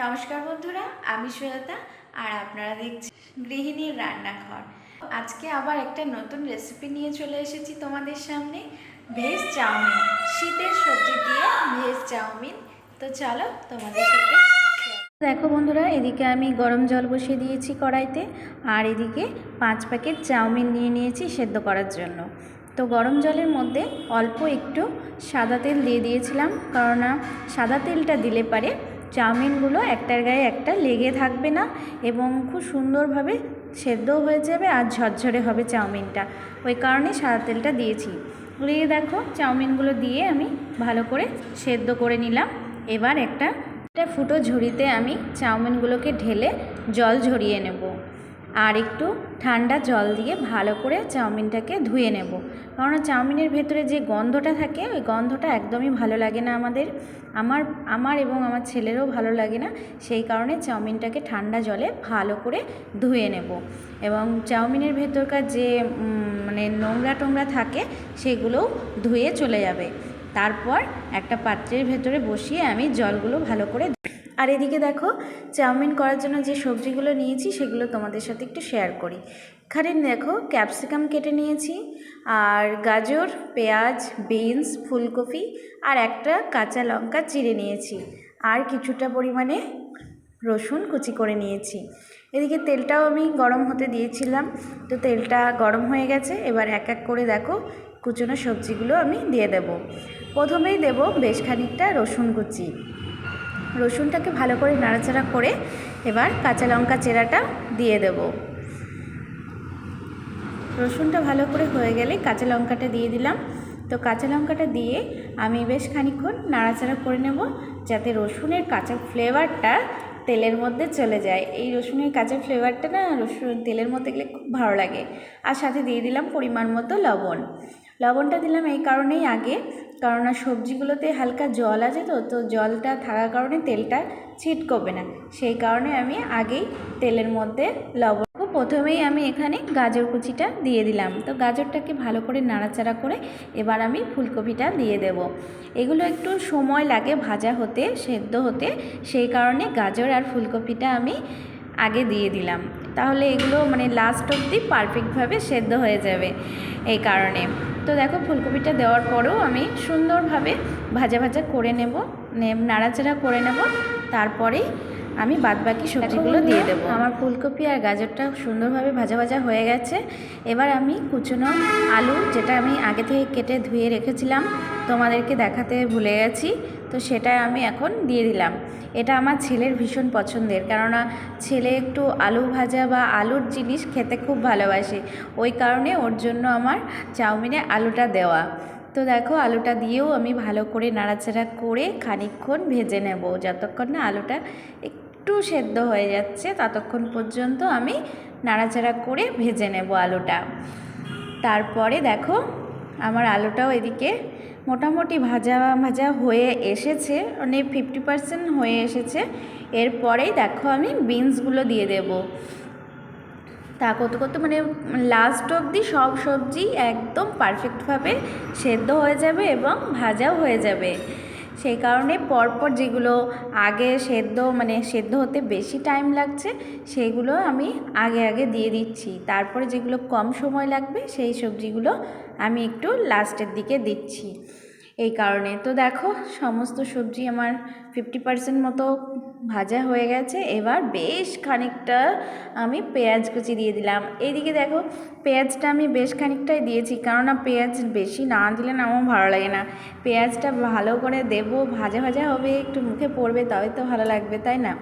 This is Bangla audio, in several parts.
নমস্কার বন্ধুরা, আমি শ্বেতা আর আপনারা দেখছেন গৃহিণীর রান্নাঘর। আজকে আবার একটা নতুন রেসিপি নিয়ে চলে এসেছি তোমাদের সামনে ভেজ চাউমিন। শীতের সবজি দিয়ে ভেজ চাউমিন। তো চলো তোমাদের সাথে দেখো বন্ধুরা, এদিকে আমি গরম জল বসিয়ে দিয়েছি কড়াইতে আর এদিকে পাঁচ প্যাকেট চাউমিন নিয়ে নিয়েছি সেদ্ধ করার জন্য। তো গরম জলের মধ্যে অল্প একটু সাদা তেল দিয়ে দিয়েছিলাম, কেননা সাদা তেলটা দিলে পারে চাউমিনগুলো একটার গায়ে একটা লেগে থাকবে না এবং খুব সুন্দরভাবে সেদ্ধও হয়ে যাবে আর ঝরঝরে হবে চাউমিনটা। ওই কারণে সাদা তেলটা দিয়েছি। দিয়ে দেখো, চাউমিনগুলো দিয়ে আমি ভালো করে সেদ্ধ করে নিলাম। এবার একটা একটা ফুটো ঝুড়িতে আমি চাউমিনগুলোকে ঢেলে জল ঝরিয়ে নেব। আর একটু ঠান্ডা জল দিয়ে ভালো করে চাউমিনটাকে ধুয়ে নেব। কারণ চাউমিনের ভেতরে যে গন্ধটা থাকে, ওই গন্ধটা একদমই ভালো লাগে না আমাদের। আমার আমার এবং আমার ছেলেরও ভালো লাগে না। সেই কারণে চাউমিনটাকে ঠান্ডা জলে ভালো করে ধুয়ে নেব। এবং চাউমিনের ভেতরকার যে মানে নোংরা টোংরা থাকে, সেগুলোও ধুয়ে চলে যাবে। তারপর একটা পাত্রের ভেতরে বসিয়ে আমি জলগুলো ভালো করে আর এদিকে দেখো, চাউমিন করার জন্য যে সবজিগুলো নিয়েছি সেগুলো তোমাদের সাথে একটু শেয়ার করি। এখানে দেখো ক্যাপসিকাম কেটে নিয়েছি, আর গাজর, পেঁয়াজ বিনস ফুলকপি, আর একটা কাঁচা লঙ্কা চিড়ে নিয়েছি। আর কিছুটা পরিমাণে রসুন কুচি করে নিয়েছি। এদিকে তেলটাও আমি গরম হতে দিয়েছিলাম, তো তেলটা গরম হয়ে গেছে, এবার এক এক করে দেখো, কুচনো সবজিগুলো আমি দিয়ে দেব। প্রথমেই দেব বেশ খানিকটা রসুন কুচি। রসুনটাকে ভালো করে নাড়াচাড়া করে এবার কাঁচা লঙ্কা চেরাটা দিয়ে দেব। রসুনটা ভালো করে হয়ে গেলে কাঁচা লঙ্কাটা দিয়ে দিলাম। তো কাঁচা লঙ্কাটা দিয়ে আমি বেশ খানিক্ষণ নাড়াচাড়া করে নেব যাতে রসুনের কাঁচা ফ্লেভারটা তেলের মধ্যে চলে যায়। এই রসুনের কাঁচা ফ্লেভারটা না রসুন তেলের মধ্যে গেলে খুব ভালো লাগে। আর সাথে দিয়ে দিলাম পরিমাণ মতো লবণ। লবণটা দিলাম এই কারণেই আগে। কারণ সবজিগুলোতে হালকা জল আছে তো তো জলটা থাকার কারণে তেলটা ছিটকবে না। সেই কারণে আমি আগেই তেলের মধ্যে লবণ প্রথমেই আমি এখানে গাজর কুচিটা দিয়ে দিলাম। তো গাজরটাকে ভালো করে নাড়াচাড়া করে এবার আমি ফুলকপিটা দিয়ে দেব। এগুলো একটু সময় লাগে ভাজা হতে, সেদ্ধ হতে। সেই কারণে গাজর আর ফুলকপিটা আমি আগে দিয়ে দিলাম। তাহলে এগুলো মানে লাস্ট অবধি পারফেক্টভাবে সেদ্ধ হয়ে যাবে এই কারণে। তো দেখো ফুলকপিটা দেওয়ার পরেও আমি সুন্দরভাবে ভাজা ভাজা করে নেব নাড়াচাড়া করে নেব। তারপরেই আমি বাদবাকি সবজিগুলো দিয়ে দেবো। আমার ফুলকপি আর গাজরটা সুন্দরভাবে ভাজা ভাজা হয়ে গেছে। এবার আমি কুচনো আলু যেটা আমি আগে থেকে কেটে ধুয়ে রেখেছিলাম তোমাদেরকে দেখাতে ভুলে গেছি। তো সেটা আমি এখন দিয়ে দিলাম। এটা আমার ছেলের ভীষণ পছন্দের, কেননা ছেলে একটু আলু ভাজা বা আলুর জিনিস খেতে খুব ভালোবাসে। ওই কারণে ওর জন্য আমার চাউমিনে আলুটা দেওয়া। তো দেখো, আলুটা দিয়েও আমি ভালো করে নাড়াচাড়া করে খানিকক্ষণ ভেজে নেব। যতক্ষণ না আলুটা একটু সেদ্ধ হয়ে যাচ্ছে, ততক্ষণ পর্যন্ত আমি নাড়াচাড়া করে ভেজে নেব আলুটা। তারপরে দেখো, আমার আলুটাও এদিকে মোটামুটি ভাজা ভাজা হয়ে এসেছে মানে ফিফটি পার্সেন্ট হয়ে এসেছে। এরপরেই দেখো আমি বিনসগুলো দিয়ে দেব। তা করতে করতে মানে লাস্ট অবধি সব সবজি একদম পারফেক্টভাবে সেদ্ধ হয়ে যাবে এবং ভাজাও হয়ে যাবে। সেই কারণে পরপর যেগুলো আগে সেদ্ধ মানে সেদ্ধ হতে বেশি টাইম লাগছে, সেগুলো আমি আগে আগে দিয়ে দিচ্ছি। তারপরে যেগুলো কম সময় লাগবে, সেই সবজিগুলো আমি একটু লাস্টের দিকে দিচ্ছি। এই কারণে। তো দেখো, সমস্ত সবজি আমার ফিফটি পার্সেন্ট মতো ভাজা হয়ে গেছে। এবার বেশ খানিকটা আমি পেঁয়াজ কুচি দিয়ে দিলাম। এইদিকে দেখো, পেঁয়াজটা আমি বেশ খানিকটাই দিয়েছি, কেননা পেঁয়াজ বেশি না দিলে না আমার ভালো লাগে না। পেঁয়াজটা ভালো করে দেবো, ভাজা ভাজা হবে, একটু মুখে পড়বে তবে তো ভালো লাগবে, তাই না?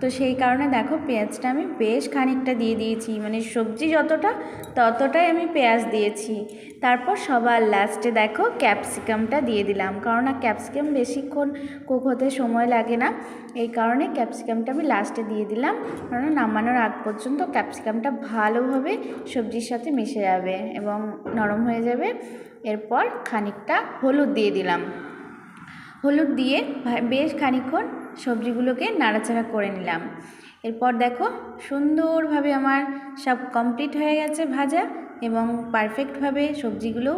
তো সেই কারণে দেখো পেঁয়াজটা আমি বেশ খানিকটা দিয়ে দিয়েছি। মানে সবজি যতটা, ততটাই আমি পেঁয়াজ দিয়েছি। তারপর সবার লাস্টে দেখো ক্যাপসিকামটা দিয়ে দিলাম। কারণ ক্যাপসিকাম বেশিক্ষণ কুক হতে সময় লাগে না। এই কারণে ক্যাপসিকামটা আমি লাস্টে দিয়ে দিলাম। কারণ নামানোর আগ পর্যন্ত ক্যাপসিকামটা ভালোভাবে সবজির সাথে মিশে যাবে এবং নরম হয়ে যাবে। এরপর খানিকটা হলুদ দিয়ে দিলাম। হলুদ দিয়ে বেশ খানিকক্ষণ সবজিগুলোকে নাড়াচাড়া করে নিলাম। এরপর দেখো সুন্দরভাবে আমার সব কমপ্লিট হয়ে গেছে ভাজা। এবং পারফেক্টভাবে সবজিগুলো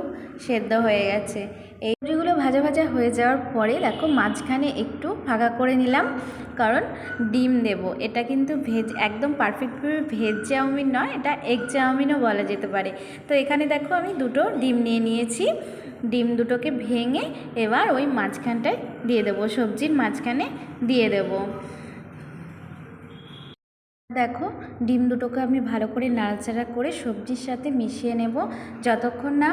সেদ্ধ হয়ে গেছে। এই সবজিগুলো ভাজা ভাজা হয়ে যাওয়ার পরে, দেখো মাঝখানে একটু ফাঁকা করে নিলাম, কারণ ডিম দেব। এটা কিন্তু ভেজ একদম পারফেক্টভাবে ভেজ চাউমিন নয়, এটা এগ চাউমিনও বলা যেতে পারে। তো এখানে দেখো আমি দুটো ডিম নিয়ে নিয়েছি। ডিম দুটোকে ভেঙে এবার ওই মাঝখানটায় দিয়ে দেবো, সবজির মাঝখানে দিয়ে দেবো। দেখো, ডিম দুটোকে আমি ভালো করে নাড়াচাড়া করে সবজির সাথে মিশিয়ে নেব। যতক্ষণ না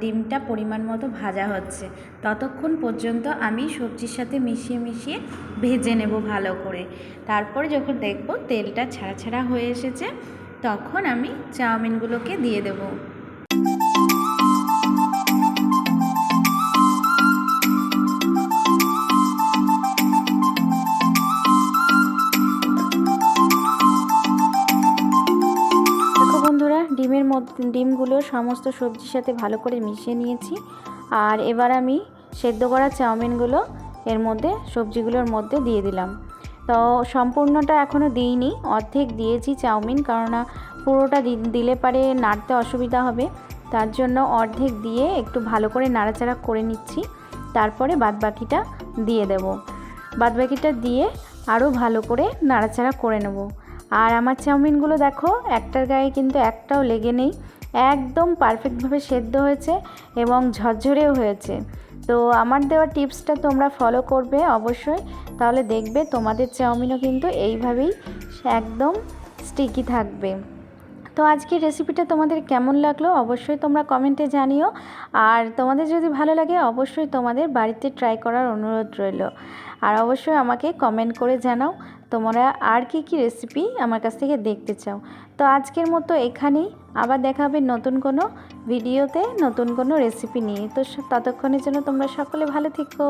ডিমটা পরিমাণ মতো ভাজা হচ্ছে, ততক্ষণ পর্যন্ত আমি সবজির সাথে মিশিয়ে মিশিয়ে ভেজে নেব ভালো করে। তারপরে যখন দেখব তেলটা ছাড়া ছাড়া হয়ে এসেছে, তখন আমি চাউমিনগুলোকে দিয়ে দেবো। সমস্ত সবজির সাথে ভালো করে মিশিয়ে নিয়েছি। আর এবার আমি সেদ্ধ করা চাউমিনগুলো এর মধ্যে, সবজিগুলোর মধ্যে দিয়ে দিলাম। তো সম্পূর্ণটা এখনও দিইনি, অর্ধেক দিয়েছি চাউমিন, কেননা পুরোটা দিলে পারে নাড়তে অসুবিধা হবে। তার জন্য অর্ধেক দিয়ে একটু ভালো করে নাড়াচাড়া করে নিচ্ছি। তারপরে বাদবাকিটা দিয়ে দেব। বাদবাকিটা দিয়ে আরও ভালো করে নাড়াচাড়া করে নেব। আর আমার চাউমিনগুলো দেখো, একটার গায়ে কিন্তু একটাও লেগে নেই। একদম পারফেক্টভাবে সেদ্ধ হয়েছে এবং ঝরঝরেও হয়েছে। তো আমার দেওয়া টিপসটা তোমরা ফলো করবে অবশ্যই। তাহলে দেখবে তোমাদের চাউমিনও কিন্তু এইভাবেই একদম স্টিকি থাকবে। তো আজকের রেসিপিটা তোমাদের কেমন লাগল অবশ্যই তোমরা কমেন্টে জানিও। আর তোমাদের যদি ভালো লাগে অবশ্যই তোমাদের বাড়িতে ট্রাই করার অনুরোধ রইল। আর অবশ্যই আমাকে কমেন্ট করে জানাও তোমরা আর কি কি রেসিপি আমার কাছ থেকে দেখতে চাও? তো আজকের মতো এখানেই। আবার দেখা হবে নতুন কোনো ভিডিওতে নতুন কোনো রেসিপি নিয়ে। তো ততক্ষণের জন্য তোমরা সকলে ভালো থেকো।